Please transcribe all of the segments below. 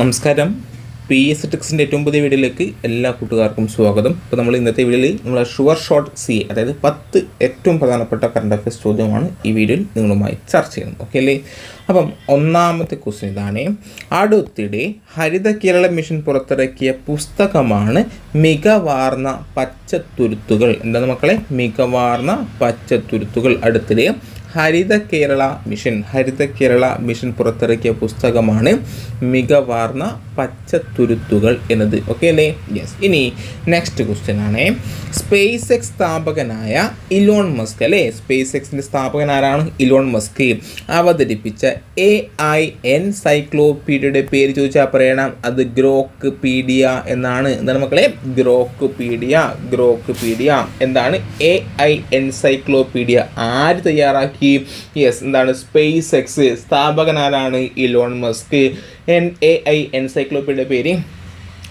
നമസ്കാരം. P S ടെക്സിന്റെ ഏറ്റവും പുതിയ വീഡിയോയിലേക്ക് എല്ലാ കൂട്ടുകാർക്കും സ്വാഗതം. ഇപ്പോൾ നമ്മൾ ഇന്നത്തെ വീഡിയോയിൽ നമ്മൾ ഷുവർ ഷോട്ട് സി അതായത് പത്ത് ഏറ്റവും പ്രധാനപ്പെട്ട കറണ്ട് അഫയേഴ്സ് ചോദ്യമാണ് ഈ വീഡിയോയിൽ നിങ്ങളുമായി ചർച്ച ചെയ്യുന്നത്. ഓക്കെ അല്ലേ? അപ്പം ഒന്നാമത്തെ ക്വസ്റ്റ്യൻ ഇതാണ്. അടുത്തിടെ ഹരിത കേരള മിഷൻ പുറത്തിറക്കിയ പുസ്തകമാണ് മികവാർന്ന പച്ചത്തുരുത്തുകൾ. എന്താണ് മക്കളെ? മികവാർന്ന പച്ചത്തുരുത്തുകൾ. അടുത്തിടെ ഹരിത കേരള മിഷൻ ഹരിത കേരള മിഷൻ പുറത്തിറക്കിയ പുസ്തകമാണ് മികവാർന്ന പച്ചത്തുരുത്തുകൾ എന്നത്. ഓക്കെ അല്ലേ? യെസ് ഇനി നെക്സ്റ്റ് ക്വസ്റ്റ്യൻ ആണ്. സ്പേസ് എക്സ് സ്ഥാപകനായ ഇലോൺ മസ്ക് അല്ലേ? സ്പേസ് എക്സിന്റെ സ്ഥാപകൻ ആരാണ്? ഇലോൺ മസ്ക് അവതരിപ്പിച്ച എ ഐ എൻ സൈക്ലോപീഡിയയുടെ പേര് ചോദിച്ചാൽ പറയണം. അത് ഗ്രോക്ക് പീഡിയ എന്നാണ്. എന്താണ് മക്കളെ? ഗ്രോക്ക് പീഡിയ ഗ്രോക്ക് പീഡിയ എന്താണ് എ ഐ എൻസൈക്ലോപീഡിയ ആര് തയ്യാറാക്കി? യെസ് എന്താണ്? സ്പേസ് എക്സ് സ്ഥാപകനാരാണ് ഇലോൺ മസ്ക് എൻ എ ഐ എൻസൈക്ലോപ്പിയുടെ പേര്.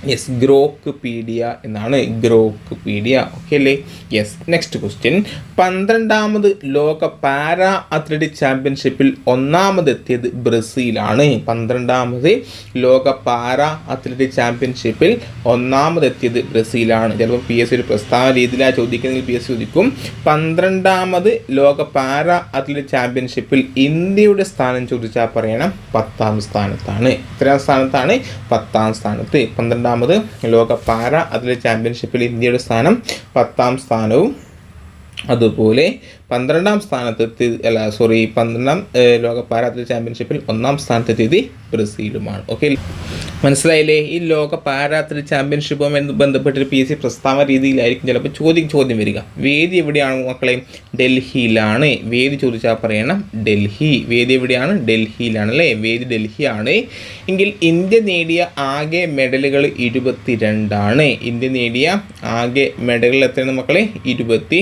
യെസ് ഗ്രോക്ക് പീഡിയ എന്നാണ് ഗ്രോക്ക് പീഡിയ ഓക്കെ അല്ലേ? യെസ് നെക്സ്റ്റ് ക്വസ്റ്റ്യൻ പന്ത്രണ്ടാമത് ലോക പാരാ അത്ലറ്റിക് ചാമ്പ്യൻഷിപ്പിൽ ഒന്നാമതെത്തിയത് ബ്രസീലാണ്. പന്ത്രണ്ടാമത് ലോക പാരാ അത്ലറ്റിക് ചാമ്പ്യൻഷിപ്പിൽ ഒന്നാമതെത്തിയത് ബ്രസീലാണ്. ചിലപ്പോൾ പി എസ് ഒരു പ്രസ്താവന രീതിയിലാണ് ചോദിക്കുന്നതെങ്കിൽ പി എസ് ചോദിക്കും. പന്ത്രണ്ടാമത് ലോക പാരാ അത്ലറ്റിക് ചാമ്പ്യൻഷിപ്പിൽ ഇന്ത്യയുടെ സ്ഥാനം ചോദിച്ചാൽ പറയണം. പത്താം സ്ഥാനത്താണ്. ഇത്രയാം സ്ഥാനത്താണ്? പത്താം സ്ഥാനത്ത്. പന്ത്രണ്ടാമത് ലോക പാര അത്ലറ്റ് ചാമ്പ്യൻഷിപ്പിൽ ഇന്ത്യയുടെ സ്ഥാനം പത്താം സ്ഥാനവും അതുപോലെ പന്ത്രണ്ടാം സ്ഥാനത്തെത്തി അല്ല സോറി പന്ത്രണ്ടാം ലോക പാരാത്ലറ്റ് ചാമ്പ്യൻഷിപ്പിൽ ഒന്നാം സ്ഥാനത്തെത്തിയത് ബ്രസീലുമാണ്. ഓക്കെ മനസ്സിലായില്ലേ? ഈ ലോക പാരാത്ലറ്റ് ചാമ്പ്യൻഷിപ്പും ചാമ്പ്യൻഷിപ്പുമായി ബന്ധപ്പെട്ട് പി എസ് സി പ്രസ്താവന രീതിയിലായിരിക്കും ചിലപ്പോൾ ചോദ്യം ചോദ്യം വരിക. വേദി എവിടെയാണ് മക്കളെ? ഡൽഹിയിലാണ്. വേദി ചോദിച്ചാൽ പറയണം ഡൽഹി. വേദി എവിടെയാണ്? ഡൽഹിയിലാണ് അല്ലേ? വേദി ഡൽഹിയാണ്. എങ്കിൽ ഇന്ത്യ നേടിയ ആകെ മെഡലുകൾ ഇരുപത്തിരണ്ടാണ്. ഇന്ത്യ നേടിയ ആകെ മെഡലുകൾ എത്രയാണ് മക്കളെ? ഇരുപത്തി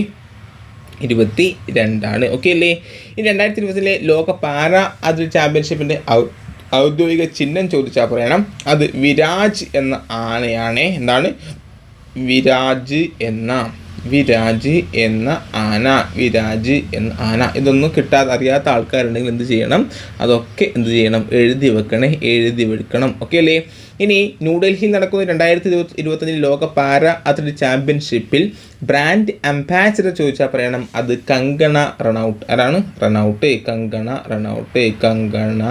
ഇരുപത്തി രണ്ടാണ് ഓക്കെ അല്ലേ? ഈ രണ്ടായിരത്തി ഇരുപതിലെ ലോക പാര അത്ലറ്റ് ചാമ്പ്യൻഷിപ്പിന്റെ ഔദ്യോഗിക ചിഹ്നം ചോദിച്ചാൽ പറയണം. അത് വിരാജ് എന്ന ആനയാണ്. എന്താണ്? വിരാജ് എന്ന വിരാജ് എന്ന ആന വിരാജ് എന്ന ആന. ഇതൊന്നും കിട്ടാതെ അറിയാത്ത ആൾക്കാരുണ്ടെങ്കിൽ എന്ത് ചെയ്യണം? അതൊക്കെ എന്ത് ചെയ്യണം? എഴുതി വെക്കണേ എഴുതി വെക്കണം. ഓക്കെ അല്ലേ? ഇനി ന്യൂഡൽഹിയിൽ നടക്കുന്ന രണ്ടായിരത്തി ഇരുപത്തി ഇരുപത്തഞ്ചിൽ ലോക പാര അത്ലറ്റിക് ചാമ്പ്യൻഷിപ്പിൽ ബ്രാൻഡ് അംബാസിഡർ ചോദിച്ചാൽ പറയണം അത് കങ്കണ റണൌട്ട്. ആരാണ്? റണൌട്ട്. കങ്കണ റണൌട്ട് കങ്കണ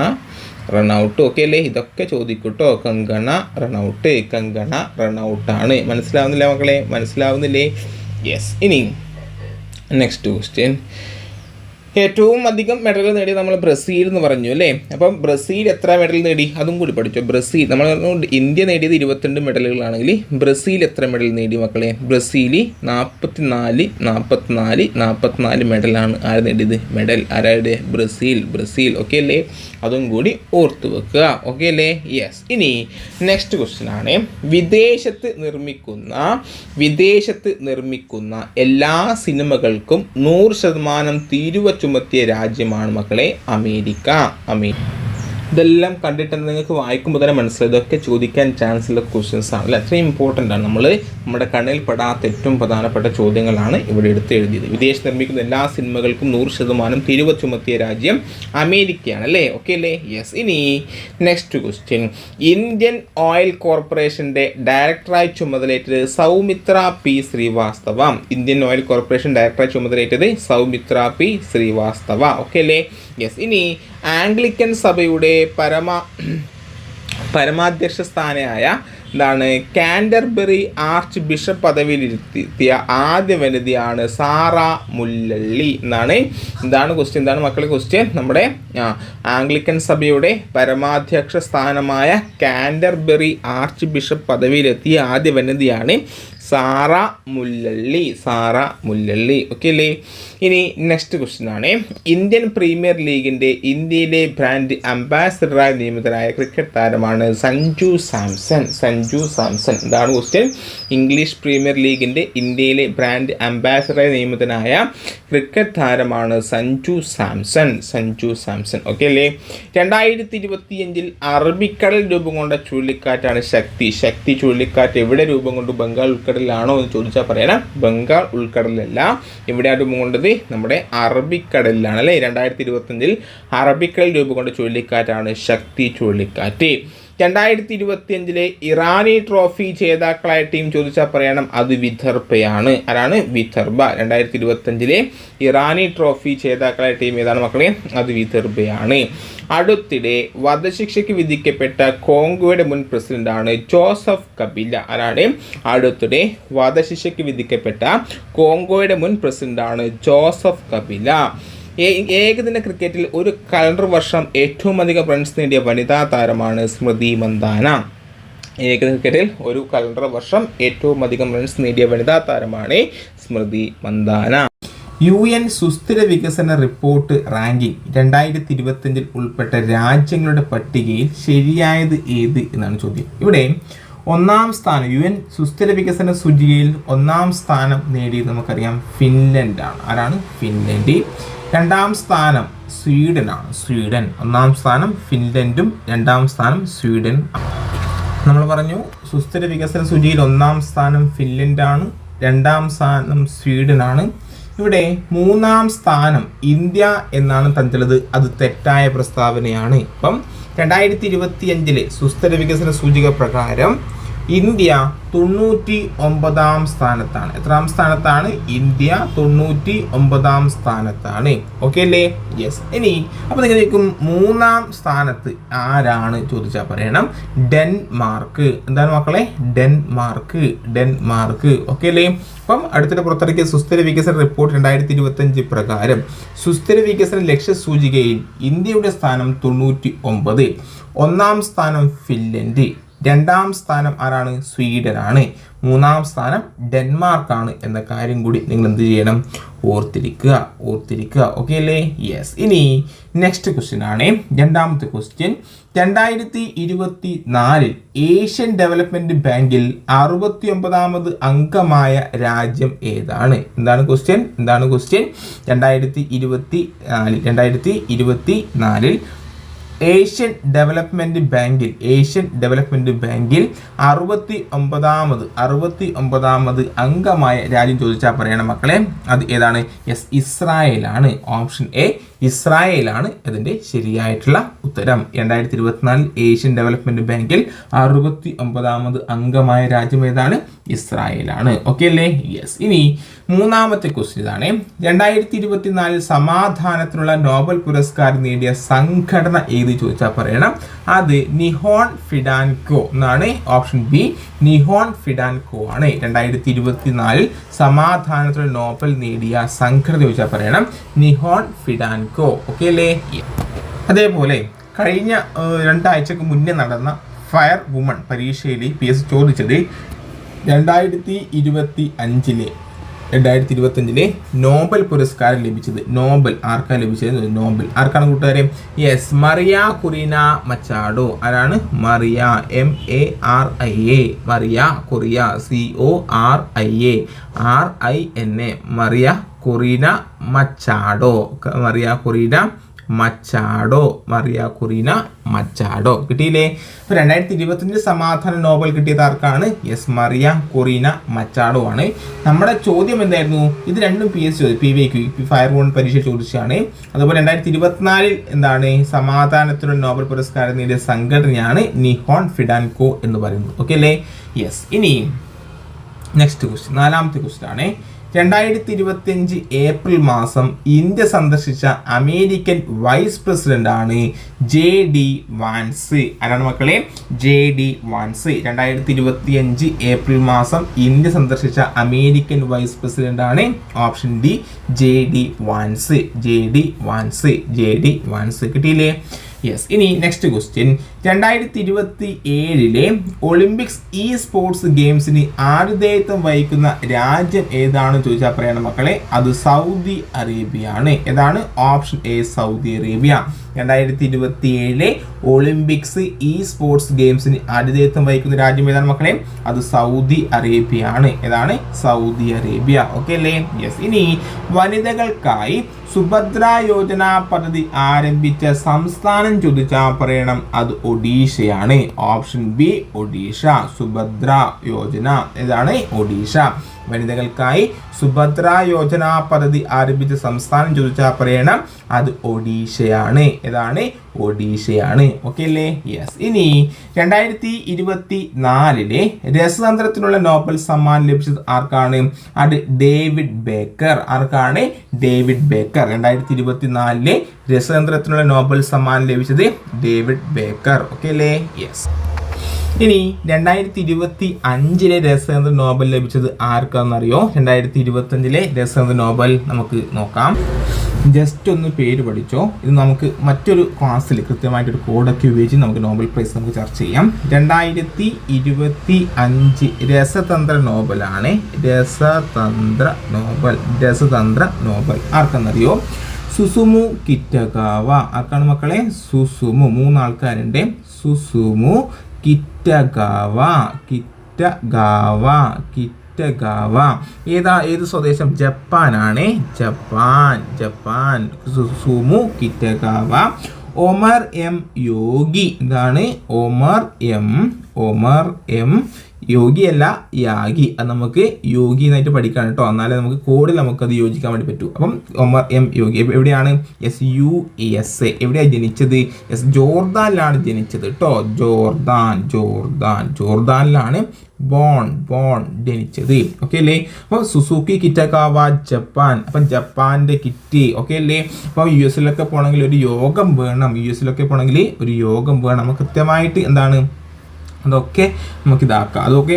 റണൌട്ട്. ഓക്കെ അല്ലേ? ഇതൊക്കെ ചോദിക്കൂട്ടോ. കങ്കണ റണൌട്ട് കങ്കണ റണൌട്ടാണ്. മനസ്സിലാവുന്നില്ല മക്കളെ? മനസ്സിലാവുന്നില്ലേ? യെസ് ഇനി നെക്സ്റ്റ് ക്വസ്റ്റ്യൻ ഏറ്റവും അധികം മെഡൽ നേടി നമ്മൾ ബ്രസീൽ എന്ന് പറഞ്ഞു അല്ലേ? അപ്പം ബ്രസീൽ എത്ര മെഡൽ നേടി? അതും കൂടി പഠിച്ചു. ബ്രസീൽ നമ്മൾ ഇന്ത്യ നേടിയത് ഇരുപത്തിരണ്ട് മെഡലുകളാണെങ്കിൽ ബ്രസീൽ എത്ര മെഡൽ നേടി മക്കളെ? ബ്രസീൽ നാൽപ്പത്തി നാല് നാൽപ്പത്തിനാല് നാൽപ്പത്തിനാല് മെഡലാണ് ആര് നേടിയത്? മെഡൽ ആരായുടെ ബ്രസീൽ ബ്രസീൽ ഓക്കെ അല്ലേ? അതും കൂടി ഓർത്തു വെക്കുക. ഓക്കെ അല്ലേ? യെസ് ഇനി നെക്സ്റ്റ് ക്വസ്റ്റ്യൻ ആണ്. വിദേശത്ത് നിർമ്മിക്കുന്ന വിദേശത്ത് നിർമ്മിക്കുന്ന എല്ലാ സിനിമകൾക്കും നൂറ് ശതമാനം തീരുവ ചുമത്തിയ രാജ്യമാണ് മക്കളെ അമേരിക്ക. അമേ ഇതെല്ലാം കണ്ടിട്ട് നിങ്ങൾക്ക് വായിക്കുമ്പോൾ തന്നെ മനസ്സിലായി. ഇതൊക്കെ ചോദിക്കാൻ ചാൻസ് ഉള്ള ക്വസ്റ്റ്യൻസ് ആണ്. അല്ലേ? അത്രയും ഇമ്പോർട്ടന്റ് ആണ്. നമ്മൾ നമ്മുടെ കണ്ണിൽ പെടാത്ത ഏറ്റവും പ്രധാനപ്പെട്ട ചോദ്യങ്ങളാണ് ഇവിടെ എടുത്ത് എഴുതിയത്. വിദേശത്ത് നിർമ്മിക്കുന്ന എല്ലാ സിനിമകൾക്കും നൂറ് ശതമാനം തിരുവ ചുമത്തിയ രാജ്യം അമേരിക്കയാണ്. അല്ലേ? ഓക്കെ അല്ലേ? യെസ് ഇനി നെക്സ്റ്റ് ക്വസ്റ്റ്യൻ ഇന്ത്യൻ ഓയിൽ കോർപ്പറേഷന്റെ ഡയറക്ടറായി ചുമതലയേറ്റത് Soumitra P Srivastava. Indian oil corporation ഡയറക്ടറായി ചുമതലയേറ്റത് സൗമിത്ര പി ശ്രീവാസ്തവ. ഓക്കെ അല്ലേ? യെസ് ഇനി ആംഗ്ലിക്കൻ സഭയുടെ പരമ പരമാധ്യക്ഷ സ്ഥാനമായ എന്താണ് കാൻഡർബറി ആർച്ച് ബിഷപ്പ് പദവിയിലിരുത്തിയ ആദ്യ വനിതയാണ് സാറ മുല്ലള്ളി എന്നാണ്. എന്താണ് ക്വസ്റ്റ്യൻ എന്താണ് മക്കളെ ക്വസ്റ്റ്യൻ നമ്മുടെ ആംഗ്ലിക്കൻ സഭയുടെ പരമാധ്യക്ഷ സ്ഥാനമായ കാൻഡർബറി ആർച്ച് ബിഷപ്പ് പദവിയിലെത്തിയ ആദ്യ വനിതയാണ് Sarah Mullally. Sarah Mullally. Okay അല്ലേ? ഇനി നെക്സ്റ്റ് ക്വസ്റ്റ്യൻ ആണ്. ഇന്ത്യൻ പ്രീമിയർ ലീഗിന്റെ ഇന്ത്യയിലെ ബ്രാൻഡ് അംബാസിഡറായി നിയമിതനായ ക്രിക്കറ്റ് താരമാണ് സഞ്ജു സാംസൺ. സഞ്ജു സാംസൺ. ഇതാണ് ക്വസ്റ്റ്യൻ ഇംഗ്ലീഷ് പ്രീമിയർ ലീഗിന്റെ ഇന്ത്യയിലെ ബ്രാൻഡ് അംബാസിഡറായി നിയമിതനായ ക്രിക്കറ്റ് താരമാണ് സഞ്ജു സാംസൺ. സഞ്ജു സാംസൺ. ഓക്കെ അല്ലേ? രണ്ടായിരത്തി ഇരുപത്തിയഞ്ചിൽ അറബിക്കടൽ രൂപം കൊണ്ട ചുഴലിക്കാറ്റാണ് ശക്തി. ശക്തി ചുഴലിക്കാറ്റ് എവിടെ രൂപം കൊണ്ടു ബംഗാൾ ഉൾക്കടലിലാണോ എന്ന് ചോദിച്ചാൽ പറയണം. ബംഗാൾ ഉൾക്കടലിലല്ല എവിടെയാണ് രൂപം കൊണ്ടത്? നമ്മുടെ അറബിക്കടലിലാണ് അല്ലേ? രണ്ടായിരത്തി ഇരുപത്തഞ്ചിൽ അറബിക്കടൽ രൂപം കൊണ്ട ചുഴലിക്കാറ്റാണ് ശക്തി ചുഴലിക്കാറ്റ്. രണ്ടായിരത്തി ഇരുപത്തി അഞ്ചിലെ ഇറാനി ട്രോഫി ജേതാക്കളായ ടീം ചോദിച്ചാൽ പറയണം അത് വിദർഭയാണ്. ആരാണ്? വിദർഭ. രണ്ടായിരത്തി ഇരുപത്തി അഞ്ചിലെ ഇറാനി ട്രോഫി ജേതാക്കളായ ടീം ഏതാണ് മക്കളെ? അത് വിദർഭയാണ്. അടുത്തിടെ വധശിക്ഷയ്ക്ക് വിധിക്കപ്പെട്ട കോങ്കോയുടെ മുൻ പ്രസിഡന്റാണ് ജോസഫ് കബില. ആരാണ്? അടുത്തിടെ വധശിക്ഷയ്ക്ക് വിധിക്കപ്പെട്ട കോങ്കോയുടെ മുൻ പ്രസിഡന്റാണ് ജോസഫ് കബില. ഏകദിന ക്രിക്കറ്റിൽ ഒരു കലണ്ടർ വർഷം ഏറ്റവും അധികം റൺസ് നേടിയ വനിതാ താരമാണ് സ്മൃതി മന്ദാന. ഏകദിന ക്രിക്കറ്റിൽ ഒരു കലണ്ടർ വർഷം ഏറ്റവും അധികം റൺസ് നേടിയ വനിതാ താരമാണ് സ്മൃതി മന്ദാന. യു എൻ സുസ്ഥിര വികസന റിപ്പോർട്ട് റാങ്കിംഗ് രണ്ടായിരത്തി ഇരുപത്തഞ്ചിൽ ഉൾപ്പെട്ട രാജ്യങ്ങളുടെ പട്ടികയിൽ ശരിയായത് ഏത് എന്നാണ് ചോദ്യം. ഇവിടെ ഒന്നാം സ്ഥാനം യു എൻ സുസ്ഥിര വികസന സൂചികയിൽ ഒന്നാം സ്ഥാനം നേടിയത് നമുക്കറിയാം ഫിൻലൻഡാണ്. ആരാണ്? ഫിൻലൻഡ്. രണ്ടാം സ്ഥാനം സ്വീഡനാണ്. സ്വീഡൻ ഒന്നാം സ്ഥാനം ഫിൻലൻഡും രണ്ടാം സ്ഥാനം സ്വീഡൻ. നമ്മൾ പറഞ്ഞു സുസ്ഥിര വികസന സൂചിയിൽ ഒന്നാം സ്ഥാനം ഫിൻലൻഡാണ് രണ്ടാം സ്ഥാനം സ്വീഡനാണ്. ഇവിടെ മൂന്നാം സ്ഥാനം ഇന്ത്യ എന്നാണ് തന്നിട്ടുള്ളത്. അത് തെറ്റായ പ്രസ്താവനയാണ്. ഇപ്പം രണ്ടായിരത്തി ഇരുപത്തി അഞ്ചിലെ സുസ്ഥിര വികസന സൂചിക പ്രകാരം ഇന്ത്യ തൊണ്ണൂറ്റി ഒമ്പതാം സ്ഥാനത്താണ്. എത്രാം സ്ഥാനത്താണ്? ഇന്ത്യ തൊണ്ണൂറ്റി ഒമ്പതാം സ്ഥാനത്താണ്. ഓക്കെ അല്ലേ? യെസ് ഇനി അപ്പോൾ ചോദിക്കും മൂന്നാം സ്ഥാനത്ത് ആരാണ് ചോദിച്ചാൽ പറയണം. ഡെൻമാർക്ക്. എന്താണ് മക്കളെ? ഡെൻമാർക്ക്. ഡെൻമാർക്ക്. ഓക്കെ അല്ലേ? അപ്പം അടുത്തിടെ പുറത്തിറക്കിയ സുസ്ഥിര വികസന റിപ്പോർട്ട് രണ്ടായിരത്തി ഇരുപത്തഞ്ച് പ്രകാരം സുസ്ഥിര വികസന ലക്ഷ്യ സൂചികയിൽ ഇന്ത്യയുടെ സ്ഥാനം തൊണ്ണൂറ്റി ഒമ്പത് ഒന്നാം സ്ഥാനം ഫിൻലൻഡ്. രണ്ടാം സ്ഥാനം ആരാണ്? സ്വീഡനാണ്. മൂന്നാം സ്ഥാനം ഡെൻമാർക്കാണ് എന്ന കാര്യം കൂടി നിങ്ങൾ എന്ത് ചെയ്യണം? ഓർത്തിരിക്കുക ഓർത്തിരിക്കുക. ഓക്കെ അല്ലേ? യെസ് ഇനി നെക്സ്റ്റ് ക്വസ്റ്റ്യൻ ആണ്. രണ്ടാമത്തെ ക്വസ്റ്റ്യൻ രണ്ടായിരത്തി ഇരുപത്തി നാലിൽ ഏഷ്യൻ ഡെവലപ്മെന്റ് ബാങ്കിൽ അറുപത്തി ഒമ്പതാമത് അംഗമായ രാജ്യം ഏതാണ്? എന്താണ് ക്വസ്റ്റ്യൻ എന്താണ് ക്വസ്റ്റ്യൻ രണ്ടായിരത്തി ഇരുപത്തി നാലിൽ രണ്ടായിരത്തി ഇരുപത്തി നാലിൽ ഏഷ്യൻ ഡെവലപ്മെന്റ് ബാങ്കിൽ ഏഷ്യൻ ഡെവലപ്മെന്റ് ബാങ്കിൽ അറുപത്തി ഒമ്പതാമത് അറുപത്തി ഒമ്പതാമത് അംഗമായ രാജ്യം ചോദിച്ചാൽ പറയണം മക്കളെ. അത് ഏതാണ്? യെസ് ഇസ്രായേലാണ്. ഓപ്ഷൻ എ ഇസ്രായേലാണ് അതിന്റെ ശരിയായിട്ടുള്ള ഉത്തരം. രണ്ടായിരത്തി ഇരുപത്തിനാലിൽ ഏഷ്യൻ ഡെവലപ്മെന്റ് ബാങ്കിൽ അറുപത്തി ഒമ്പതാമത് അംഗമായ രാജ്യം ഏതാണ്? ഇസ്രായേലാണ്. ഓക്കെ അല്ലേ? യെസ് ഇനി മൂന്നാമത്തെ ക്വസ്റ്റ്യൻ ഇതാണ്. രണ്ടായിരത്തി ഇരുപത്തിനാലിൽ സമാധാനത്തിനുള്ള നോബൽ പുരസ്കാരം നേടിയ സംഘടന ഏത് ചോദിച്ചാൽ പറയണം? അത് നിഹോൺ ഫിഡാൻകോ എന്നാണ്. ഓപ്ഷൻ ബി നിഹോൺ ഫിഡാൻകോ ആണ്. രണ്ടായിരത്തി ഇരുപത്തിനാലിൽ സമാധാനത്തിനുള്ള നോബൽ നേടിയ സംഘടന ചോദിച്ചാൽ പറയണം? നിഹോൺ ഫിഡാൻകോ. കോ ഓക്കെ അല്ലേ? അതേപോലെ കഴിഞ്ഞ രണ്ടാഴ്ചക്ക് മുന്നേ നടന്ന ഫയർ വുമൺ പരീക്ഷയിൽ പി എസ് ചോദിച്ചത് രണ്ടായിരത്തി ഇരുപത്തി അഞ്ചിലെ രണ്ടായിരത്തി ഇരുപത്തഞ്ചിലെ നോബൽ പുരസ്കാരം ലഭിച്ചത്. നോബൽ ആർക്കാണ് ലഭിച്ചത്? നോബൽ. ആർക്കാണ് കൂട്ടുകാരെ? യെസ് മറിയ കുറിന മച്ചാഡോ ആരാണ്? Maria. M A R I A Maria Corina. C O R I A R I N A Maria Corina Machado. Maria Corina Machado. Maria Corina Machado. കിട്ടിയില്ലേ? ഇപ്പൊ രണ്ടായിരത്തി ഇരുപത്തിയഞ്ച് സമാധാന നോബൽ കിട്ടിയത് ആർക്കാണ്? യെസ് മറിയ കൊറീന മച്ചാടോ ആണ്. നമ്മുടെ ചോദ്യം എന്തായിരുന്നു? ഇത് രണ്ടും P S P V Q fire woman പരീക്ഷ ചോദിച്ചാണ് അതുപോലെ രണ്ടായിരത്തി ഇരുപത്തിനാലിൽ എന്താണ് സമാധാനത്തിനുള്ള നോബൽ പുരസ്കാരം നേടിയ സംഘടനയാണ് നിഹോൺ ഫിഡാൻകോ എന്ന് പറയുന്നത്. ഓക്കെ അല്ലേ? യെസ്. ഇനി നെക്സ്റ്റ് ക്വസ്റ്റ്യൻ നാലാമത്തെ ക്വസ്റ്റ്യൻ ആണ്. രണ്ടായിരത്തി ഇരുപത്തിയഞ്ച് ഏപ്രിൽ മാസം ഇന്ത്യ സന്ദർശിച്ച അമേരിക്കൻ വൈസ് പ്രസിഡന്റ് ആണ് ജെ ഡി വാൻസ്. ആരാണ് മക്കളെ? J D Vance. രണ്ടായിരത്തി ഇരുപത്തിയഞ്ച് ഏപ്രിൽ മാസം ഇന്ത്യ സന്ദർശിച്ച അമേരിക്കൻ വൈസ് പ്രസിഡന്റ് ആണ് option D J D Vance. J D Vance. J D Vance. കിട്ടിയില്ലേ? യെസ് ഇനി നെക്സ്റ്റ് ക്വസ്റ്റ്യൻ രണ്ടായിരത്തി ഇരുപത്തി ഏഴിലെ ഒളിമ്പിക്സ് ഇ സ്പോർട്സ് ഗെയിംസിന് ആതിഥേയത്വം വഹിക്കുന്ന രാജ്യം ഏതാണെന്ന് ചോദിച്ചാൽ പറയണം മക്കളെ അത് സൗദി അറേബ്യ ആണ് ഏതാണ്? Option A Saudi Arabia. രണ്ടായിരത്തി ഇരുപത്തി ഏഴിലെ ഒളിമ്പിക്സ് ഇ സ്പോർട്സ് ഗെയിംസിന് ആതിഥേയത്വം വഹിക്കുന്ന രാജ്യം ഏതാണ് മക്കളെ? അത് സൗദി അറേബ്യ ആണ് ഏതാണ്? Saudi Arabia. ഓക്കെ അല്ലേ? യെസ് ഇനി വനിതകൾക്കായി സുഭദ്ര യോജന പദ്ധതി ആരംഭിച്ച സംസ്ഥാനം ചോദിച്ചാൽ പറയണം അത് ഒഡീഷയാണ്. ഓപ്ഷൻ ബി ഒഡീഷ സുഭദ്ര യോജന ഇതാണ് ഒഡീഷ. വനിതകൾക്കായി സുഭദ്ര യോജന പദ്ധതി ആരംഭിച്ച സംസ്ഥാനം ചോദിച്ചാൽ പറയണം അത് ഒഡീഷയാണ്. ഏതാണ്? ഒഡീഷയാണ്. ഓക്കെ അല്ലേ? യെസ് ഇനി രണ്ടായിരത്തി ഇരുപത്തി നാലിലെ രസതന്ത്രത്തിനുള്ള നോബൽ സമ്മാനം ലഭിച്ചത് ആർക്കാണ്? അത് ഡേവിഡ് ബേക്കർ. ആർക്കാണ്? David Baker. രണ്ടായിരത്തി ഇരുപത്തി നാലിലെ രസതന്ത്രത്തിനുള്ള നോബൽ സമ്മാനം ലഭിച്ചത് ഡേവിഡ് ബേക്കർ. ഓക്കെ അല്ലേ? യെസ് ഇനി രണ്ടായിരത്തി ഇരുപത്തി അഞ്ചിലെ രസതന്ത്ര നോബൽ ലഭിച്ചത് ആർക്കാണെന്നറിയോ? രണ്ടായിരത്തി ഇരുപത്തി അഞ്ചിലെ രസതന്ത്ര നോബൽ നമുക്ക് നോക്കാം. ജസ്റ്റ് ഒന്ന് പേര് പഠിച്ചോ. ഇത് നമുക്ക് മറ്റൊരു ക്ലാസ്സിൽ കൃത്യമായിട്ടൊരു കോഡൊക്കെ ഉപയോഗിച്ച് നമുക്ക് നോബൽ പ്രൈസ് നമുക്ക് ചർച്ച ചെയ്യാം. രണ്ടായിരത്തി ഇരുപത്തി അഞ്ച് രസതന്ത്ര നോബലാണ്. രസതന്ത്ര നോബൽ. രസതന്ത്ര നോബൽ. ആർക്കെന്നറിയോ സുസുമു കിറ്റകാവ. ആർക്കാണ് മക്കളെ? സുസുമു. മൂന്നാൾക്കാരുണ്ട്. സുസുമു കിറ്റഗാവ കിറ്റഗാവ കിറ്റഗാവ. ഏതാ ഏത് സ്വദേശം? ജപ്പാനാണ്. Japan Japan. Susumu Kitagawa. Omar M Yogi. ഇതാണ് ഒമർ എം ഒമർ എം യോഗിയല്ല യാഗി. അത് നമുക്ക് യോഗി എന്നായിട്ട് പഠിക്കാൻ കേട്ടോ എന്നാലേ നമുക്ക് കോഡിൽ നമുക്കത് യോജിക്കാൻ വേണ്ടി പറ്റൂ. അപ്പം ഒമർ എം യോഗി എവിടെയാണ്? എസ് യു എസ് എ എവിടെയാണ് ജനിച്ചത്? എസ് ജോർദാനിലാണ് ജനിച്ചത് കേട്ടോ ജോർദാൻ ജോർദാൻ. ജോർദാനിലാണ് ബോൺ ബോൺ ജനിച്ചത്. ഓക്കെ അല്ലേ? അപ്പം സുസുക്കി കിറ്റക്കാവ ജപ്പാൻ അപ്പം ജപ്പാന്റെ കിറ്റ്. ഓക്കെ അല്ലേ? അപ്പം യു എസിലൊക്കെ പോകണമെങ്കിൽ ഒരു യോഗം വേണം. യു എസിലൊക്കെ പോകണമെങ്കിൽ ഒരു യോഗം വേണം. കൃത്യമായിട്ട് എന്താണ്? അതൊക്കെ നമുക്ക് ഇതാക്കാം അതൊക്കെ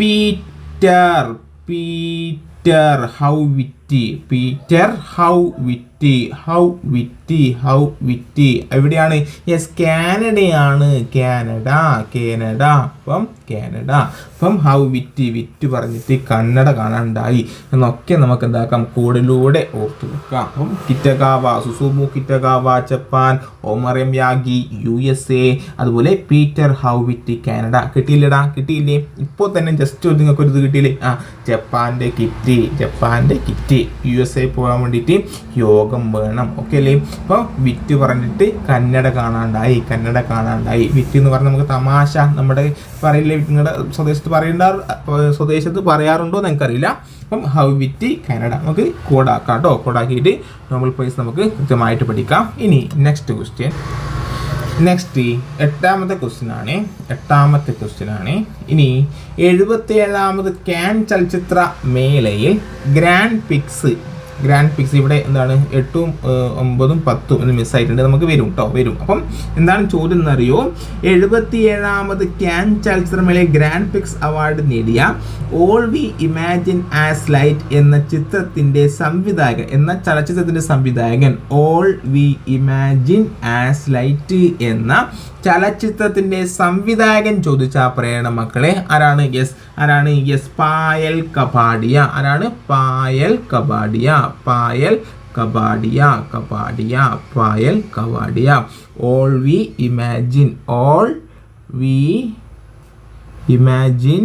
Peter Peter Howitt Peter Howitt Howitt Howitt എവിടെയാണ് യെസ് കാനഡയാണ് കാനഡ കാനഡ. അപ്പം കാനഡ. അപ്പം ഹൗ വിറ്റി വിറ്റ് പറഞ്ഞിട്ട് കന്നഡ കാണാണ്ടായി എന്നൊക്കെ നമുക്ക് എന്താക്കാം കൂടുതലൂടെ ഓർത്തു വെക്കാം. അപ്പം കിറ്റഗാവ സുസുമു കിറ്റഗാവ ജപ്പാൻ ഓമറിയം യാഗി യു എസ് എ അതുപോലെ പീറ്റർ ഹൗ വിറ്റി കാനഡ. കിട്ടിയില്ലടാ കിട്ടിയില്ലേ? ഇപ്പോൾ തന്നെ ജസ്റ്റ് നിങ്ങൾക്ക് ഒരു ഇത് കിട്ടിയില്ലേ? ആ ജപ്പാന്റെ കിറ്റി ജപ്പാന്റെ കിറ്റ്. യു എസ് എ പോകാൻ വേണ്ടിയിട്ട് യോഗം വേണം. ഓക്കെ അല്ലേ? അപ്പോൾ വിറ്റ് പറഞ്ഞിട്ട് കന്നഡ കാണാണ്ടായി കന്നഡ കാണാണ്ടായി. വിറ്റ് എന്ന് പറഞ്ഞാൽ നമുക്ക് തമാശ. നമ്മുടെ പറയില്ലേ നിങ്ങളുടെ സ്വദേശത്ത് പറയേണ്ട സ്വദേശത്ത് പറയാറുണ്ടോ എന്ന് എനിക്കറിയില്ല. അപ്പം ഹൗ വിറ്റ് കന്നഡ നമുക്ക് കോഡാക്കാം കേട്ടോ. കോഡാക്കിയിട്ട് നോബൽ പ്രൈസ് നമുക്ക് കൃത്യമായിട്ട് പഠിക്കാം. ഇനി നെക്സ്റ്റ് ക്വസ്റ്റ്യൻ നെക്സ്റ്റ് എട്ടാമത്തെ ക്വസ്റ്റ്യൻ ആണ്. എട്ടാമത്തെ ക്വസ്റ്റ്യൻ ആണ്. ഇനി എഴുപത്തി ഏഴാമത് ക്യാൻ ചലച്ചിത്ര മേളയിൽ ഗ്രാൻഡ് പിക്സ് ഗ്രാൻഡ് പിക്സ് ഇവിടെ എന്താണ്? എട്ടും ഒമ്പതും പത്തും എന്ന് മിസ്സായിട്ടുണ്ട് നമുക്ക് വരും കേട്ടോ വരും. അപ്പം എന്താണ് ചോദ്യം എന്നറിയോ? എഴുപത്തി ഏഴാമത് ക്യാൻ ചലച്ചിത്രമേളയിൽ ഗ്രാൻഡ് പിക്സ് അവാർഡ് നേടിയ All We Imagine As Light എന്ന ചിത്രത്തിന്റെ സംവിധായകൻ എന്ന ചലച്ചിത്രത്തിന്റെ സംവിധായകൻ All We Imagine As Light എന്ന ചലച്ചിത്രത്തിന്റെ സംവിധായകൻ ചോദിച്ച പ്രേരണ മക്കളെ ആരാണ് യെസ് ആരാണ് യെസ് പായൽ കപാടിയ ആരാണ്? Payal Kapadia Payal Kapadia Kapadia Payal Kapadia all we imagine all we imagine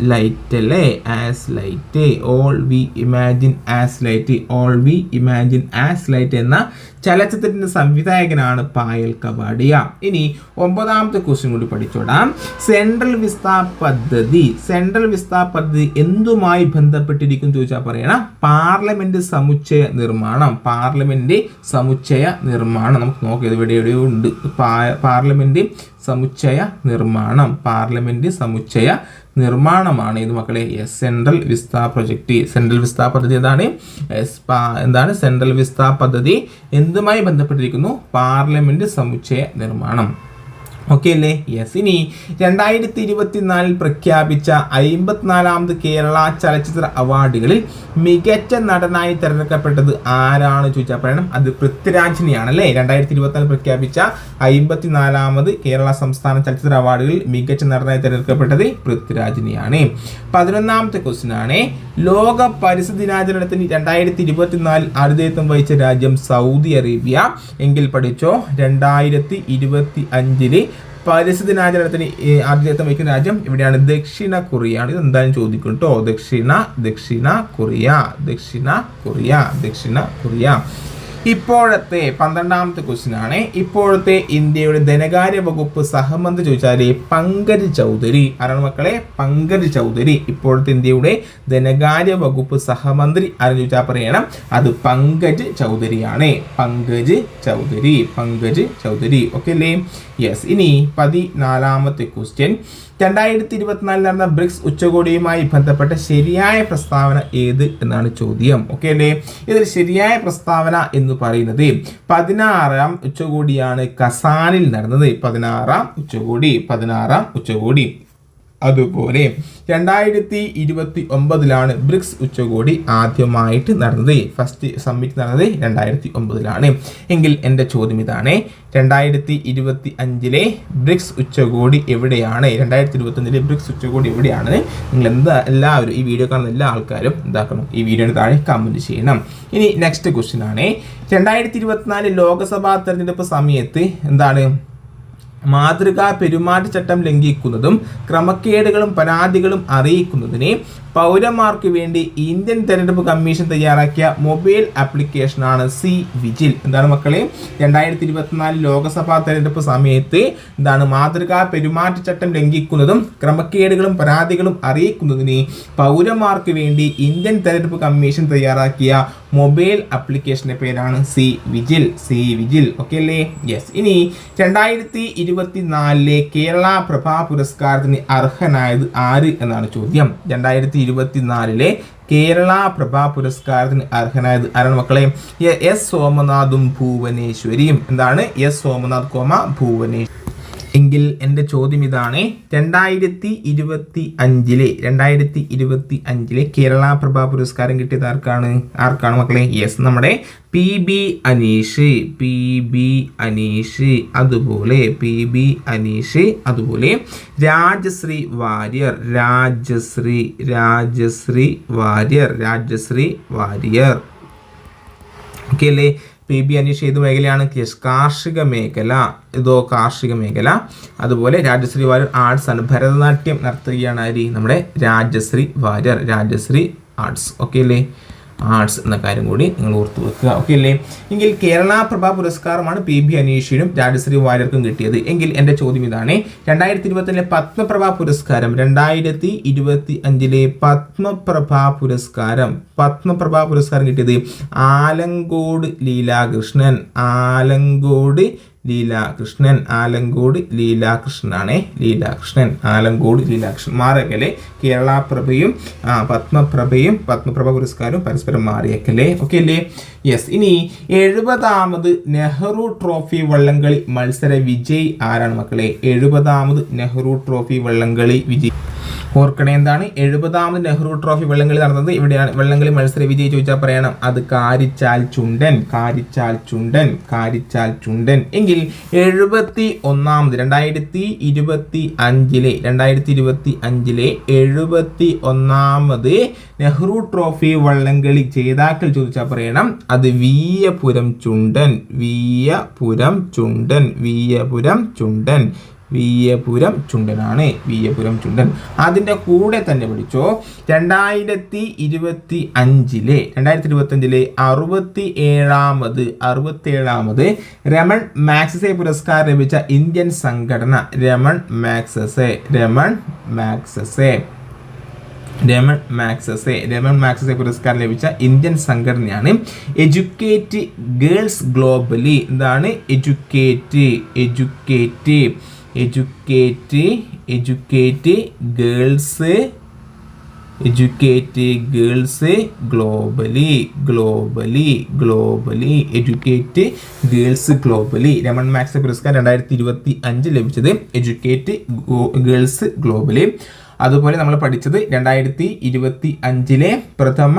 light അല്ലേ as light all we imagine as light all we imagine as light എന്ന ചലച്ചിത്രത്തിന്റെ സംവിധായകനാണ് പായൽ കവാടിയ. ഇനി ഒമ്പതാമത്തെ ക്വസ്റ്റ്യൻ കൂടി പഠിച്ചോടാം. സെൻട്രൽ വിസ്ത പദ്ധതി. സെൻട്രൽ വിസ്ത പദ്ധതി എന്തുമായി ബന്ധപ്പെട്ടിരിക്കും ചോദിച്ചാൽ പറയണം. പാർലമെന്റ് സമുച്ചയ നിർമ്മാണം. പാർലമെന്റ് സമുച്ചയ നിർമ്മാണം. നമുക്ക് നോക്കിയത് ഇവിടെ എവിടെയോ ഉണ്ട്. പാർലമെന്റ് സമുച്ചയ നിർമ്മാണം. പാർലമെന്റ് സമുച്ചയ നിർമ്മാണമാണ്. ഇത് മക്കളെ Central Vista project. Central Vista പദ്ധതി എന്താണ് എന്താണ്? സെൻട്രൽ വിസ്ത പദ്ധതി. എന്തുമായി ബന്ധപ്പെട്ടിരിക്കുന്നു? പാർലമെന്റ് സമുച്ചയ നിർമ്മാണം. ഓക്കെ അല്ലേ യെസ് ഇനി രണ്ടായിരത്തി ഇരുപത്തിനാലിൽ പ്രഖ്യാപിച്ച അയിമ്പത്തിനാലാമത് കേരള ചലച്ചിത്ര അവാർഡുകളിൽ മികച്ച നടനായി തിരഞ്ഞെടുക്കപ്പെട്ടത് ആരാണ് ചോദിച്ചാൽ പറയണം. അത് പൃഥ്വിരാജിനെയാണ് അല്ലേ രണ്ടായിരത്തി ഇരുപത്തിനാലിൽ പ്രഖ്യാപിച്ച അയിമ്പത്തിനാലാമത് കേരള സംസ്ഥാന ചലച്ചിത്ര അവാർഡുകളിൽ മികച്ച നടനായി തിരഞ്ഞെടുക്കപ്പെട്ടത് പൃഥ്വിരാജിനെയാണ്. പതിനൊന്നാമത്തെ ക്വസ്റ്റ്യൻ ആണ് ലോക പരിസ്ഥിതി ദിനാചരണത്തിന് രണ്ടായിരത്തി ഇരുപത്തിനാലിൽ ആതിഥേയത്വം വഹിച്ച രാജ്യം സൗദി അറേബ്യ. എങ്കിൽ പഠിച്ചോ രണ്ടായിരത്തി ഇരുപത്തി അഞ്ചിൽ പരിസ്ഥിതി ദിനാചരണത്തിന് ആദ്യത്തെ വഹിക്കുന്ന രാജ്യം ഇവിടെയാണ് ദക്ഷിണ കൊറിയ. ഇത് എന്തായാലും ചോദിക്കും കേട്ടോ ദക്ഷിണ ദക്ഷിണ കൊറിയ ദക്ഷിണ കൊറിയ ദക്ഷിണ കൊറിയ. ഇപ്പോഴത്തെ പന്ത്രണ്ടാമത്തെ ക്വസ്റ്റ്യൻ ആണ് ഇപ്പോഴത്തെ ഇന്ത്യയുടെ ധനകാര്യ വകുപ്പ് സഹമന്ത്രി ചോദിച്ചാൽ പങ്കജ് ചൗധരി. ആരാണ് മക്കളെ? പങ്കജ് ചൗധരി. ഇപ്പോഴത്തെ ഇന്ത്യയുടെ ധനകാര്യ വകുപ്പ് സഹമന്ത്രി ആരെന്ന് ചോദിച്ചാൽ പറയണം. അത് പങ്കജ് ചൗധരിയാണ്. പങ്കജ് ചൗധരി പങ്കജ് ചൗധരി. ഓക്കെ അല്ലേ? യെസ് ഇനി പതിനാലാമത്തെ ക്വസ്റ്റ്യൻ. രണ്ടായിരത്തി ഇരുപത്തിനാലിൽ നടന്ന ബ്രിക്സ് ഉച്ചകോടിയുമായി ബന്ധപ്പെട്ട ശരിയായ പ്രസ്താവന ഏത് എന്നാണ് ചോദ്യം. ഓക്കെ അല്ലേ? ഇതിൽ ശരിയായ പ്രസ്താവന എന്ന് പറയുന്നത് പതിനാറാം ഉച്ചകോടിയാണ് കസാനിൽ നടന്നത്. പതിനാറാം ഉച്ചകോടി പതിനാറാം ഉച്ചകോടി. അതുപോലെ രണ്ടായിരത്തി ഇരുപത്തി ഒമ്പതിലാണ് ബ്രിക്സ് ഉച്ചകോടി ആദ്യമായിട്ട് നടന്നത്. ഫസ്റ്റ് സമ്മിറ്റ് നടന്നത് രണ്ടായിരത്തി ഒമ്പതിലാണ് എങ്കിൽ എന്റെ ചോദ്യം ഇതാണ്. രണ്ടായിരത്തി ഇരുപത്തി അഞ്ചിലെ ബ്രിക്സ് ഉച്ചകോടി എവിടെയാണ്? രണ്ടായിരത്തി ഇരുപത്തി അഞ്ചിലെ ബ്രിക്സ് ഉച്ചകോടി എവിടെയാണ്? നിങ്ങൾ എന്താ എല്ലാവരും ഈ വീഡിയോ കാണുന്ന എല്ലാ ആൾക്കാരും എന്താക്കണം ഈ വീഡിയോയുടെ താഴെ കമന്റ് ചെയ്യണം. ഇനി നെക്സ്റ്റ് ക്വസ്റ്റ്യൻ ആണ്. രണ്ടായിരത്തി ഇരുപത്തിനാല് ലോക്സഭാ തെരഞ്ഞെടുപ്പ് സമയത്ത് എന്താണ്? മാതൃകാ പെരുമാറ്റച്ചട്ടം ലംഘിക്കുന്നതും ക്രമക്കേടുകളും പരാതികളും അറിയിക്കുന്നതിന് പൗരന്മാർക്ക് വേണ്ടി ഇന്ത്യൻ തെരഞ്ഞെടുപ്പ് കമ്മീഷൻ തയ്യാറാക്കിയ മൊബൈൽ ആപ്ലിക്കേഷനാണ് സി വിജിൽ. എന്താണ് മക്കളെ? രണ്ടായിരത്തി ഇരുപത്തിനാല് ലോക്സഭാ തെരഞ്ഞെടുപ്പ് സമയത്ത് എന്താണ് മാതൃകാ പെരുമാറ്റച്ചട്ടം ലംഘിക്കുന്നതും ക്രമക്കേടുകളും പരാതികളും അറിയിക്കുന്നതിന് പൗരന്മാർക്ക് വേണ്ടി ഇന്ത്യൻ തെരഞ്ഞെടുപ്പ് കമ്മീഷൻ തയ്യാറാക്കിയ മൊബൈൽ ആപ്ലിക്കേഷന്റെ പേരാണ് C Vigil C Vigil. Okay അല്ലേ യെസ് ഇനി രണ്ടായിരത്തി ഇരുപത്തി നാലിലെ കേരള പ്രഭാ പുരസ്കാരത്തിന് അർഹനായത് ആര് എന്നാണ് ചോദ്യം. രണ്ടായിരത്തി ഇരുപത്തി നാലിലെ കേരള പ്രഭാ പുരസ്കാരത്തിന് അർഹനായത് ആരാണ് മക്കളെ? എസ്. സോമനാഥും ഭുവനേശ്വരിയും. എന്താണ്? എസ്. സോമനാഥ് കോമ ഭുവനേശ്വരി എങ്കിൽ എന്റെ ചോദ്യം ഇതാണ്. രണ്ടായിരത്തി ഇരുപത്തി അഞ്ചിലെ രണ്ടായിരത്തി ഇരുപത്തി അഞ്ചിലെ കേരള പ്രഭ പുരസ്കാരം കിട്ടിയത് ആർക്കാണ്? ആർക്കാണ് മക്കളെ? യെസ് നമ്മുടെ P B Aneesh P B Aneesh അതുപോലെ പി ബി അനീഷ് അതുപോലെ രാജശ്രീ വാര്യർ രാജശ്രീ രാജശ്രീ വാര്യർ രാജശ്രീ വാര്യർ. ഓക്കെ അല്ലേ? പി ബി അനീഷ് ഏത് മേഖലയാണ് കാർഷിക മേഖല. ഇതോ കാർഷിക മേഖല. അതുപോലെ രാജശ്രീ വാര്യർ ആർട്സ് ആണ്. ഭരതനാട്യം നടത്തുകയാണ് ആര്? നമ്മുടെ രാജശ്രീ വാര്യർ. രാജശ്രീ ആർട്സ്. ഓക്കെ അല്ലേ? ആർട്സ് എന്ന കാര്യം കൂടി നിങ്ങൾ ഓർത്തു വെക്കുക. ഓക്കെ അല്ലേ? എങ്കിൽ കേരള പ്രഭ പുരസ്കാരമാണ് പി ബി അനീഷിനും രാജശ്രീ വാര്യർക്കും കിട്ടിയത്. എങ്കിൽ എന്റെ ചോദ്യം ഇതാണ്. രണ്ടായിരത്തി ഇരുപത്തിലെ പത്മപ്രഭ പുരസ്കാരം രണ്ടായിരത്തി ഇരുപത്തി അഞ്ചിലെ പത്മപ്രഭ പുരസ്കാരം പത്മപ്രഭ പുരസ്കാരം കിട്ടിയത് ആലങ്കോട് ലീലാകൃഷ്ണൻ. ആലങ്കോട് ലീലാകൃഷ്ണൻ ആലങ്കോട് ലീലാകൃഷ്ണനാണേ. ലീലാകൃഷ്ണൻ ആലങ്കോട് ലീലാകൃഷ്ണൻ. മാറിയക്കല്ലേ കേരള പ്രഭയും പത്മപ്രഭയും പത്മപ്രഭ പുരസ്കാരവും പരസ്പരം മാറിയേക്കല്ലേ ഓക്കെ അല്ലേ യെസ് ഇനി എഴുപതാമത് നെഹ്റു ട്രോഫി വള്ളംകളി മത്സര വിജയി ആരാണ് മക്കളെ? എഴുപതാമത് നെഹ്റു ട്രോഫി വള്ളംകളി വിജയ് ഓർക്കണേ എന്താണ്? എഴുപതാമത് നെഹ്റു ട്രോഫി വെള്ളംകളി നടന്നത് ഇവിടെയാണ്. വെള്ളംകളി മത്സര വിജയി ചോദിച്ചാൽ പറയണം. അത് കാരിച്ചാൽ ചുണ്ടൻ കാരിച്ചാൽ ചുണ്ടൻ കാരിച്ചാൽ ചുണ്ടൻ. എങ്കിൽ എഴുപത്തി ഒന്നാമത് രണ്ടായിരത്തി ഇരുപത്തി അഞ്ചിലെ രണ്ടായിരത്തി ഇരുപത്തി അഞ്ചിലെ എഴുപത്തി ഒന്നാമത് നെഹ്റു ട്രോഫി വള്ളംകളി ജേതാക്കൾ ചോദിച്ചാൽ പറയണം. അത് വീയപുരം ചുണ്ടൻ വീയപുരം ചുണ്ടൻ വീയപുരം ചുണ്ടൻ. വീയപുരം ചുണ്ടനാണ്. വീയപുരം ചുണ്ടൻ. അതിന്റെ കൂടെ തന്നെ പഠിച്ചോ രണ്ടായിരത്തി ഇരുപത്തി അഞ്ചിലെ രണ്ടായിരത്തി ഇരുപത്തി അഞ്ചിലെ അറുപത്തി ഏഴാമത് അറുപത്തി ഏഴാമത് രമൺ മാക്സസെ പുരസ്കാരം ലഭിച്ച ഇന്ത്യൻ സംഘടന രമൺ മാക്സസെ രമൺ മാക്സസെ രമൺ മാക്സസെ രമൺ മാക്സസെ പുരസ്കാരം ലഭിച്ച ഇന്ത്യൻ സംഘടനയാണ് എഡ്യൂക്കേറ്റ് ഗേൾസ് ഗ്ലോബലി. എന്താണ്? Educate educate. Educate educate girls educate girls globally globally globally educate girls globally Ramon Magsaysay പുരസ്കാരം രണ്ടായിരത്തി ഇരുപത്തി അഞ്ച് ലഭിച്ചത് എഡ്യൂക്കേറ്റ് ഗേൾസ് ഗ്ലോബലി അതുപോലെ നമ്മൾ പഠിച്ചത് രണ്ടായിരത്തി ഇരുപത്തി അഞ്ചിലെ പ്രഥമ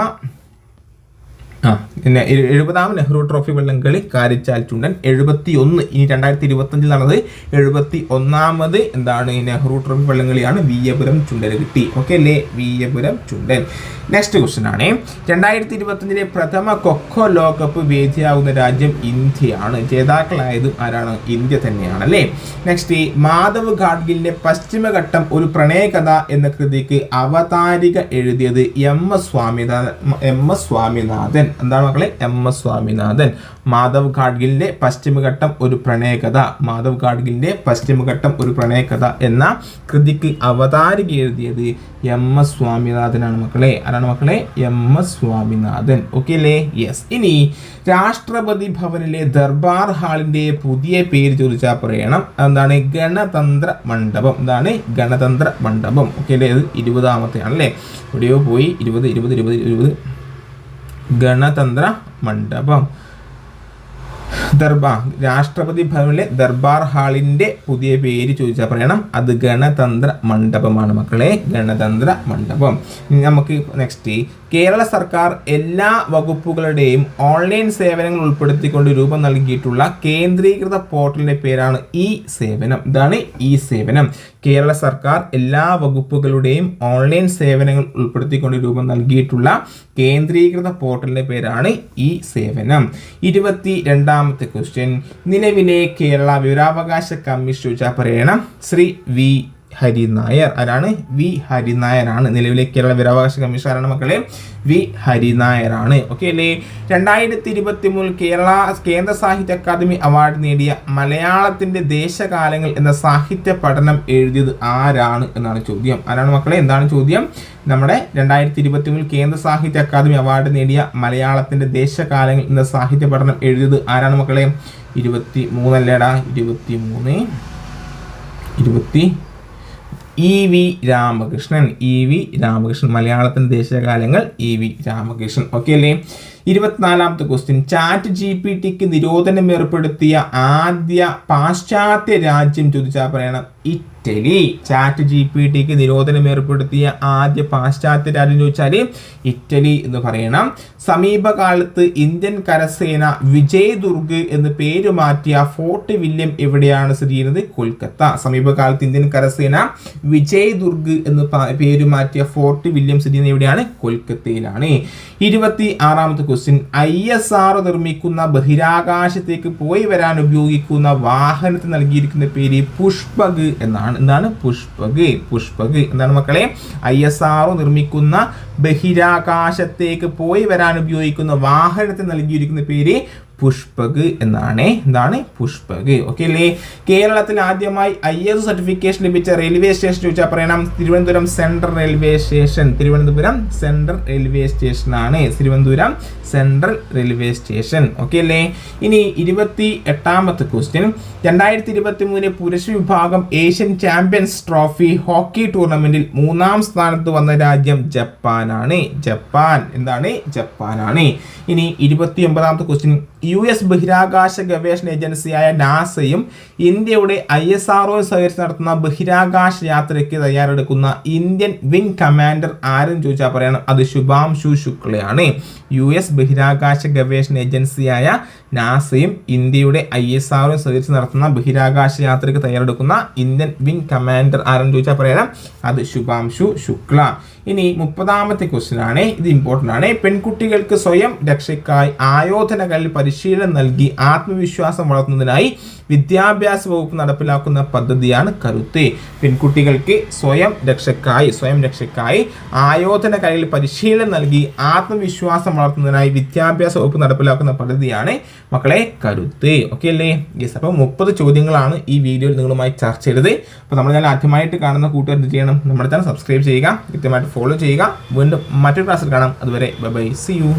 ആ. പിന്നെ എഴുപതാം നെഹ്റു ട്രോഫി വള്ളംകളി കാരിച്ചാൽ ചുണ്ടൻ എഴുപത്തി ഒന്ന് ഇനി രണ്ടായിരത്തി ഇരുപത്തഞ്ചിൽ നടന്നത് എഴുപത്തി ഒന്നാമത് എന്താണ് നെഹ്റു ട്രോഫി വള്ളംകളിയാണ് വിയപുരം ചുണ്ടൻ കിട്ടി. ഓക്കെ അല്ലേ? വിയപുരം ചുണ്ടൻ. നെക്സ്റ്റ് ക്വസ്റ്റൻ ആണ്. രണ്ടായിരത്തി ഇരുപത്തഞ്ചിലെ പ്രഥമ കൊക്കോ ലോകകപ്പ് വേദിയാവുന്ന രാജ്യം ഇന്ത്യയാണ്. ജേതാക്കളായതും ആരാണ്? ഇന്ത്യ തന്നെയാണ് അല്ലേ? നെക്സ്റ്റ് മാധവ് ഗാഡ്ഗിലിന്റെ പശ്ചിമഘട്ടം ഒരു പ്രണയകഥ എന്ന കൃതിക്ക് അവതാരിക എഴുതിയത് M S Swaminathan M S Swaminathan. എന്താണ് മക്കളെ? M S Swaminathan. മാധവ് ഗാഡ്ഗിലിന്റെ പശ്ചിമഘട്ടം ഒരു പ്രണയകഥ. മാധവ് ഗാഡ്ഗിലിന്റെ പശ്ചിമഘട്ടം ഒരു പ്രണയകഥ എന്ന കൃതിക്ക് അവതാരിക എഴുതിയത് എം എസ് സ്വാമിനാഥനാണ് മക്കളെ. ആരാണ് മക്കളെ? M S Swaminathan. ഓക്കെ അല്ലേ? യെസ് ഇനി രാഷ്ട്രപതി ഭവനിലെ ദർബാർ ഹാളിന്റെ പുതിയ പേര് ചോദിച്ചാൽ പറയണം. എന്താണ്? ഗണതന്ത്ര മണ്ഡപം. എന്താണ്? ഗണതന്ത്ര മണ്ഡപം. ഓക്കെ അല്ലേ? ഇത് ഇരുപതാമത്തെ ആണല്ലേ എവിടെയോ പോയി. ഇരുപത് ഇരുപത് ഇരുപത് ഇരുപത്. ഗണതന്ത്ര മണ്ഡപം. ദർബാർ. രാഷ്ട്രപതി ഭവനിലെ ദർബാർ ഹാളിന്റെ പുതിയ പേര് ചോദിച്ചാൽ പറയണം. അത് ഗണതന്ത്ര മണ്ഡപമാണ് മക്കളെ. ഗണതന്ത്ര മണ്ഡപം. നമുക്ക് നെക്സ്റ്റ് കേരള സർക്കാർ എല്ലാ വകുപ്പുകളുടെയും ഓൺലൈൻ സേവനങ്ങൾ ഉൾപ്പെടുത്തിക്കൊണ്ട് രൂപം നൽകിയിട്ടുള്ള കേന്ദ്രീകൃത പോർട്ടലിന്റെ പേരാണ് ഇ സേവനം. ഇതാണ് ഇ സേവനം. കേരള സർക്കാർ എല്ലാ വകുപ്പുകളുടെയും ഓൺലൈൻ സേവനങ്ങൾ ഉൾപ്പെടുത്തിക്കൊണ്ട് രൂപം നൽകിയിട്ടുള്ള കേന്ദ്രീകൃത പോർട്ടലിന്റെ പേരാണ് ഇ സേവനം. ഇരുപത്തി രണ്ടാമത്തെ ക്വസ്റ്റ്യൻ നിലവിലെ കേരള വിവരാവകാശ കമ്മീഷൻ ചോദിച്ചാൽ പറയണം. ശ്രീ വി ഹരിനായർ. ആരാണ്? വി ഹരി ഹരിനായരാണ്. നിലവിലെ കേരള വിവരാവകാശ കമ്മീഷണറാണ് മക്കളെ വി ഹരി ഹരിനായരാണ്. ഓക്കെ അല്ലേ? രണ്ടായിരത്തി ഇരുപത്തി മൂന്നിൽ കേരള കേന്ദ്ര സാഹിത്യ അക്കാദമി അവാർഡ് നേടിയ മലയാളത്തിന്റെ ദേശകാലങ്ങൾ എന്ന സാഹിത്യ പഠനം എഴുതിയത് ആരാണ് എന്നാണ് ചോദ്യം. ആരാണ് മക്കളെ? എന്താണ് ചോദ്യം? നമ്മുടെ രണ്ടായിരത്തി ഇരുപത്തി മൂന്നിൽ കേന്ദ്ര സാഹിത്യ അക്കാദമി അവാർഡ് നേടിയ മലയാളത്തിന്റെ ദേശകാലങ്ങൾ എന്ന സാഹിത്യ പഠനം എഴുതിയത് ആരാണ് മക്കളെ? ഇരുപത്തി മൂന്നല്ലേടാ ഇരുപത്തി മൂന്ന് ഇരുപത്തി E V Ramakrishnan E V Ramakrishnan മലയാളത്തിന്റെ ദേശകാലങ്ങൾ ഇ വി രാമകൃഷ്ണൻ. ഓക്കെ അല്ലേ? ഇരുപത്തിനാലാമത്തെ ക്വസ്റ്റ്യൻ ചാറ്റ് ജി പി ടിക്ക് നിരോധനം ഏർപ്പെടുത്തിയ ആദ്യ പാശ്ചാത്യ രാജ്യം ചോദിച്ചാൽ പറയണം. ഇറ്റലി. ചാറ്റ് ജി പി ടിക്ക് നിരോധനം ഏർപ്പെടുത്തിയ ആദ്യ പാശ്ചാത്യ രാജ്യം ചോദിച്ചാൽ ഇറ്റലി എന്ന് പറയണം. സമീപകാലത്ത് ഇന്ത്യൻ കരസേന വിജയ് ദുർഗ് എന്ന് പേര് മാറ്റിയ ഫോർട്ട് വില്യം എവിടെയാണ് സ്ഥിതി ചെയ്യുന്നത്? കൊൽക്കത്ത. സമീപകാലത്ത് ഇന്ത്യൻ കരസേന വിജയ് ദുർഗ് എന്ന് പേര് മാറ്റിയ ഫോർട്ട് വില്യം സ്ഥിതി ചെയ്യുന്നത് എവിടെയാണ്? കൊൽക്കത്തയിലാണ്. ഇരുപത്തി ആറാമത്തെ ക്വസ്റ്റ്യൻ ഐ എസ് ആർ നിർമ്മിക്കുന്ന ബഹിരാകാശത്തേക്ക് പോയി വരാൻ ഉപയോഗിക്കുന്ന വാഹനത്തിന് നൽകിയിരിക്കുന്ന പേര് പുഷ്പക് എന്നാണ് എന്താണ്? പുഷ്പക് പുഷ്പക്. എന്താണ് മക്കളെ? ഐ എസ് ആർ നിർമ്മിക്കുന്ന ബഹിരാകാശത്തേക്ക് പോയി വരാൻ ഉപയോഗിക്കുന്ന വാഹനത്തിന് നൽകിയിരിക്കുന്ന പേര് പുഷ്പക് എന്നാണ്. എന്താണ് പുഷ്പക്. ഓക്കെ അല്ലേ കേരളത്തിൽ ആദ്യമായി ഐ എസ് സർട്ടിഫിക്കേഷൻ ലഭിച്ച റെയിൽവേ സ്റ്റേഷൻ ചോദിച്ചാൽ പറയണം. Thiruvananthapuram Central railway station Thiruvananthapuram Central railway station ആണ്. Thiruvananthapuram Central railway station okay അല്ലേ ഇനി ഇരുപത്തി എട്ടാമത്തെ ക്വസ്റ്റ്യൻ രണ്ടായിരത്തി ഇരുപത്തി മൂന്നിലെ പുരുഷ വിഭാഗം ഏഷ്യൻ ചാമ്പ്യൻസ് ട്രോഫി ഹോക്കി ടൂർണമെന്റിൽ മൂന്നാം സ്ഥാനത്ത് വന്ന രാജ്യം ജപ്പാനാണ്. ജപ്പാൻ. എന്താണ്? ജപ്പാനാണ്. ഇനി ഇരുപത്തി ഒമ്പതാമത്തെ ക്വസ്റ്റ്യൻ യു എസ് ബഹിരാകാശ ഗവേഷണ ഏജൻസിയായ നാസയും ഇന്ത്യയുടെ ഐ എസ് ആർ സഹകരിച്ച് നടത്തുന്ന ബഹിരാകാശ യാത്രയ്ക്ക് തയ്യാറെടുക്കുന്ന ഇന്ത്യൻ വിംഗ് കമാൻഡർ ആരും ചോദിച്ചാൽ പറയണം? അത് ശുഭാംശു ശുക്ലയാണ്. യു എസ് ബഹിരാകാശ ഗവേഷണ ഏജൻസിയായ നാസയും ഇന്ത്യയുടെ ഐ എസ് ആറും സഹകരിച്ച് നടത്തുന്ന ബഹിരാകാശ യാത്രയ്ക്ക് തയ്യാറെടുക്കുന്ന ഇന്ത്യൻ വിംഗ് കമാൻഡർ ആരും ചോദിച്ചാൽ പറയണം? അത് ശുഭാംശു ശുക്ല. ഇനി മുപ്പതാമത്തെ ക്വസ്റ്റ്യൻ ആണ്. ഇത് ഇമ്പോർട്ടന്റ് ആണ്. പെൺകുട്ടികൾക്ക് സ്വയം രക്ഷയ്ക്കായി ആയോധനകളിൽ പരിശീലനം നൽകി ആത്മവിശ്വാസം വളർത്തുന്നതിനായി വിദ്യാഭ്യാസ വകുപ്പ് നടപ്പിലാക്കുന്ന പദ്ധതിയാണ് കരുത്ത്. പെൺകുട്ടികൾക്ക് സ്വയം രക്ഷക്കായി സ്വയം രക്ഷക്കായി ആയോധന കലയിൽ പരിശീലനം നൽകി ആത്മവിശ്വാസം വളർത്തുന്നതിനായി വിദ്യാഭ്യാസ വകുപ്പ് നടപ്പിലാക്കുന്ന പദ്ധതിയാണ് മക്കളെ കരുത്ത്. ഓക്കെ അല്ലേ? യെസ് അപ്പോൾ മുപ്പത് ചോദ്യങ്ങളാണ് ഈ വീഡിയോയിൽ നിങ്ങളുമായി ചർച്ച ചെയ്തത്. അപ്പോൾ നമ്മൾ ഞാൻ ആദ്യമായിട്ട് കാണുന്ന കൂട്ടുകാർ എന്ത് ചെയ്യണം? നമ്മുടെ ചാനൽ സബ്സ്ക്രൈബ് ചെയ്യുക കൃത്യമായിട്ട് ഫോളോ ചെയ്യുക. വീണ്ടും മറ്റൊരു ക്ലാസ്സിൽ കാണാം. അതുവരെ ബൈ ബൈ സി യു